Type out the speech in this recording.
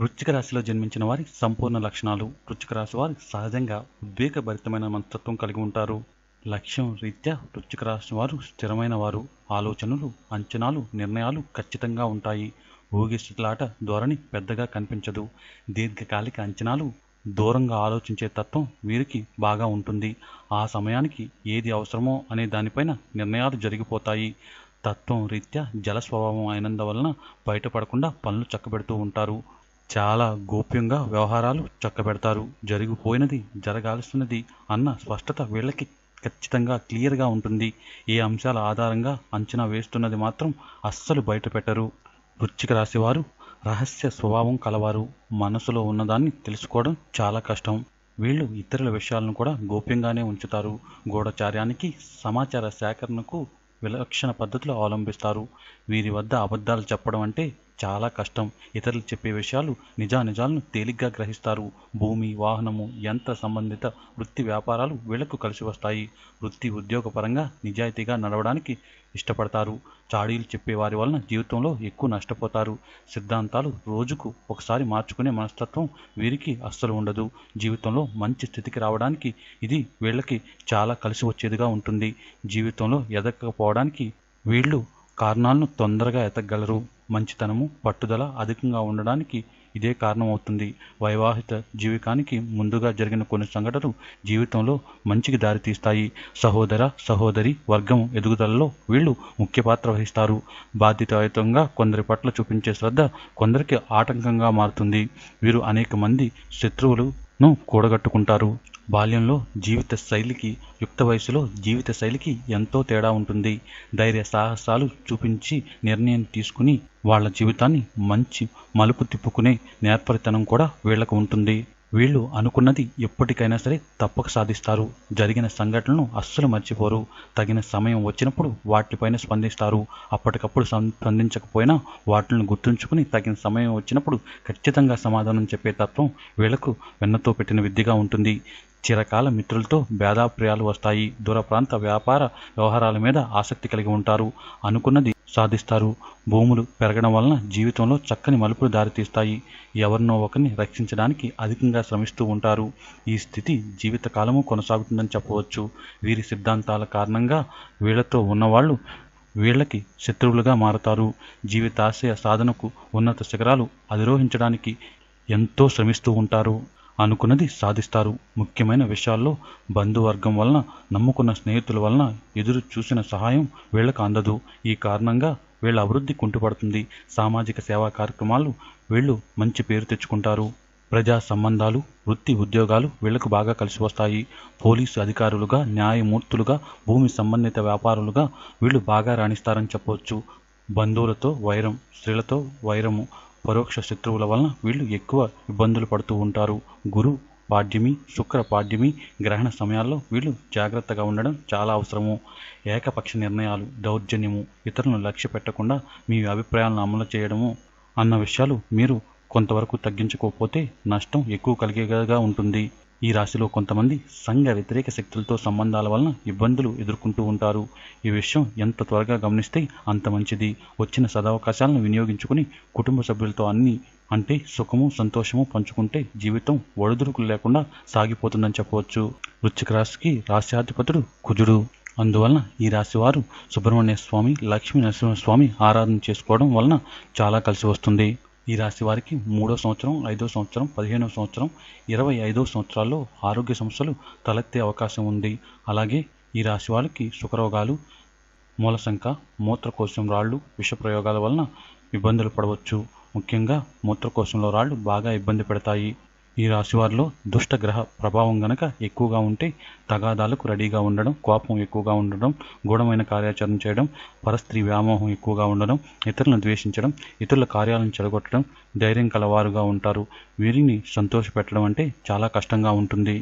వృచ్చిక రాశిలో జన్మించిన వారి సంపూర్ణ లక్షణాలు వృచ్చిక రాశి వారు సహజంగా ఉద్వేగభరితమైన మనస్తత్వం కలిగి ఉంటారు. లక్ష్యం రీత్యా వృచ్చిక రాశి వారు స్థిరమైన వారు. ఆలోచనలు అంచనాలు నిర్ణయాలు ఖచ్చితంగా ఉంటాయి. ఊగిస్తులాట ధోరణి పెద్దగా కనిపించదు. దీర్ఘకాలిక అంచనాలు దూరంగా ఆలోచించే తత్వం వీరికి బాగా ఉంటుంది. ఆ సమయానికి ఏది అవసరమో అనే దానిపైన నిర్ణయాలు జరిగిపోతాయి. తత్వం రీత్యా జల స్వభావం అయినందువలన బయటపడకుండా పనులు చక్కబెడుతూ ఉంటారు. చాలా గోప్యంగా వ్యవహారాలు చక్కబెడతారు. జరిగిపోయినది జరగాల్సినది అన్న స్పష్టత వీళ్ళకి ఖచ్చితంగా క్లియర్గా ఉంటుంది. ఏ అంశాల ఆధారంగా అంచనా వేస్తున్నది మాత్రం అస్సలు బయటపెట్టరు. వృచ్చిక రాశివారు రహస్య స్వభావం కలవారు. మనసులో ఉన్నదాన్ని తెలుసుకోవడం చాలా కష్టం. వీళ్ళు ఇతరుల విషయాలను కూడా గోప్యంగానే ఉంచుతారు. గూఢచార్యానికి సమాచార సేకరణకు విలక్షణ పద్ధతులు అవలంబిస్తారు. వీరి వద్ద అబద్ధాలు చెప్పడం అంటే చాలా కష్టం. ఇతరులు చెప్పే విషయాలు నిజానిజాలను తేలిగ్గా గ్రహిస్తారు. భూమి వాహనము యంత్ర సంబంధిత వృత్తి వ్యాపారాలు వీళ్ళకు కలిసి వస్తాయి. వృత్తి ఉద్యోగపరంగా నిజాయితీగా నడవడానికి ఇష్టపడతారు. చాడీలు చెప్పేవారి వలన జీవితంలో ఎక్కువ నష్టపోతారు. సిద్ధాంతాలు రోజుకు ఒకసారి మార్చుకునే మనస్తత్వం వీరికి అస్సలు ఉండదు. జీవితంలో మంచి స్థితికి రావడానికి ఇది వీళ్ళకి చాలా కలిసి వచ్చేదిగా ఉంటుంది. జీవితంలో ఎదగకపోవడానికి వీళ్ళు కారణాలను తొందరగా ఎతగలరు మంచితనము పట్టుదల అధికంగా ఉండడానికి ఇదే కారణమవుతుంది. వైవాహిత వైవాహిక జీవితానికి ముందుగా జరిగిన కొన్ని సంఘటనలు జీవితంలో మంచికి దారితీస్తాయి. సహోదర సహోదరి వర్గం ఎదుగుదలలో వీళ్ళు ముఖ్య పాత్ర వహిస్తారు. బాధ్యతాయుతంగా కొందరి పట్ల చూపించే శ్రద్ధ కొందరికి ఆటంకంగా మారుతుంది. వీరు అనేక మంది ను కూడగట్టుకుంటారు. బాల్యంలో జీవిత శైలికి యుక్త వయసులో జీవిత శైలికి ఎంతో తేడా ఉంటుంది. ధైర్య సాహసాలు చూపించి నిర్ణయం తీసుకుని వాళ్ళ జీవితాన్ని మంచి మలుపు తిప్పుకునే నేర్పరితనం కూడా వీళ్ళకు ఉంటుంది. వీళ్ళు అనుకున్నది ఎప్పటికైనా సరే తప్పక సాధిస్తారు. జరిగిన సంఘటనలను అస్సలు మర్చిపోరు. తగిన సమయం వచ్చినప్పుడు వాటిపైన స్పందిస్తారు. అప్పటికప్పుడు స్పందించకపోయినా వాటిని గుర్తుంచుకుని తగిన సమయం వచ్చినప్పుడు ఖచ్చితంగా సమాధానం చెప్పే తత్వం వీళ్ళకు వెన్నతో పెట్టిన విద్యగా ఉంటుంది. చిరకాల మిత్రులతో భేదాప్రియాలు వస్తాయి. దూర ప్రాంత వ్యాపార వ్యవహారాల మీద ఆసక్తి కలిగి ఉంటారు. అనుకున్నది సాధిస్తారు. భూములు పెరగడం వలన జీవితంలో చక్కని మలుపులు దారితీస్తాయి. ఎవరినో ఒకరిని రక్షించడానికి అధికంగా శ్రమిస్తూ ఉంటారు. ఈ స్థితి జీవితకాలము కొనసాగుతుందని చెప్పవచ్చు. వీరి సిద్ధాంతాల కారణంగా వీళ్ళతో ఉన్నవాళ్ళు వీళ్ళకి శత్రువులుగా మారతారు. జీవితాశయ సాధనకు ఉన్నత శిఖరాలు అధిరోహించడానికి ఎంతో శ్రమిస్తూ ఉంటారు. అనుకున్నది సాధిస్తారు. ముఖ్యమైన విషయాల్లో బంధువర్గం వలన నమ్ముకున్న స్నేహితుల వలన ఎదురు చూసిన సహాయం వీళ్ళకు అందదు. ఈ కారణంగా వీళ్ళ అభివృద్ధి కుంటుపడుతుంది. సామాజిక సేవా కార్యక్రమాలు వీళ్ళు మంచి పేరు తెచ్చుకుంటారు. ప్రజా సంబంధాలు వృత్తి ఉద్యోగాలు వీళ్ళకు బాగా కలిసి వస్తాయి. పోలీసు అధికారులుగా న్యాయమూర్తులుగా భూమి సంబంధిత వ్యాపారులుగా వీళ్ళు బాగా రాణిస్తారని చెప్పవచ్చు బంధువులతో వైరం స్త్రీలతో వైరము పరోక్ష శత్రువుల వలన వీళ్ళు ఎక్కువ ఇబ్బందులు పడుతూ ఉంటారు. గురు పాడ్యమి శుక్ర పాడ్యమి గ్రహణ సమయాల్లో వీళ్ళు జాగ్రత్తగా ఉండడం చాలా అవసరము. ఏకపక్ష నిర్ణయాలు దౌర్జన్యము ఇతరులను లక్ష్య పెట్టకుండా మీ అభిప్రాయాలను అమలు చేయడము అన్న విషయాలు మీరు కొంతవరకు తగ్గించుకోకపోతే నష్టం ఎక్కువ కలిగేగా ఉంటుంది. ఈ రాశిలో కొంతమంది సంఘ వ్యతిరేక శక్తులతో సంబంధాల వలన ఇబ్బందులు ఎదుర్కొంటూ ఉంటారు. ఈ విషయం ఎంత త్వరగా గమనిస్తే అంత మంచిది. వచ్చిన సదవకాశాలను వినియోగించుకుని కుటుంబ సభ్యులతో అన్ని అంటే సుఖము సంతోషము పంచుకుంటే జీవితం ఒడిదుడుకులు లేకుండా సాగిపోతుందని చెప్పవచ్చు. వృశ్చిక రాశికి రాశ్యాధిపతుడు కుజుడు. అందువలన ఈ రాశి వారు సుబ్రహ్మణ్య స్వామి లక్ష్మీ నరసింహస్వామి ఆరాధన చేసుకోవడం వలన చాలా కలిసి వస్తుంది. ఈ రాశి వారికి మూడో సంవత్సరం ఐదో సంవత్సరం పదిహేనో సంవత్సరం ఇరవై ఐదో సంవత్సరాల్లో ఆరోగ్య సమస్యలు తలెత్తే అవకాశం ఉంది. అలాగే ఈ రాశి వారికి సుఖరోగాలు మూలశంక మూత్రకోశం రాళ్ళు విష ప్రయోగాల వలన ఇబ్బందులు పడవచ్చు. ముఖ్యంగా మూత్రకోశంలో రాళ్ళు బాగా ఇబ్బంది పెడతాయి. ఈ రాశి వారిలో ప్రభావం గనక ఎక్కువగా ఉంటే తగాదాలకు రెడీగా ఉండడం కోపం ఎక్కువగా ఉండడం గూఢమైన కార్యాచరణ చేయడం పరస్త్రీ వ్యామోహం ఎక్కువగా ఉండడం ఇతరులను ద్వేషించడం ఇతరుల కార్యాలను చెడగొట్టడం ధైర్యం కలవారుగా ఉంటారు. వీరిని సంతోషపెట్టడం అంటే చాలా కష్టంగా ఉంటుంది.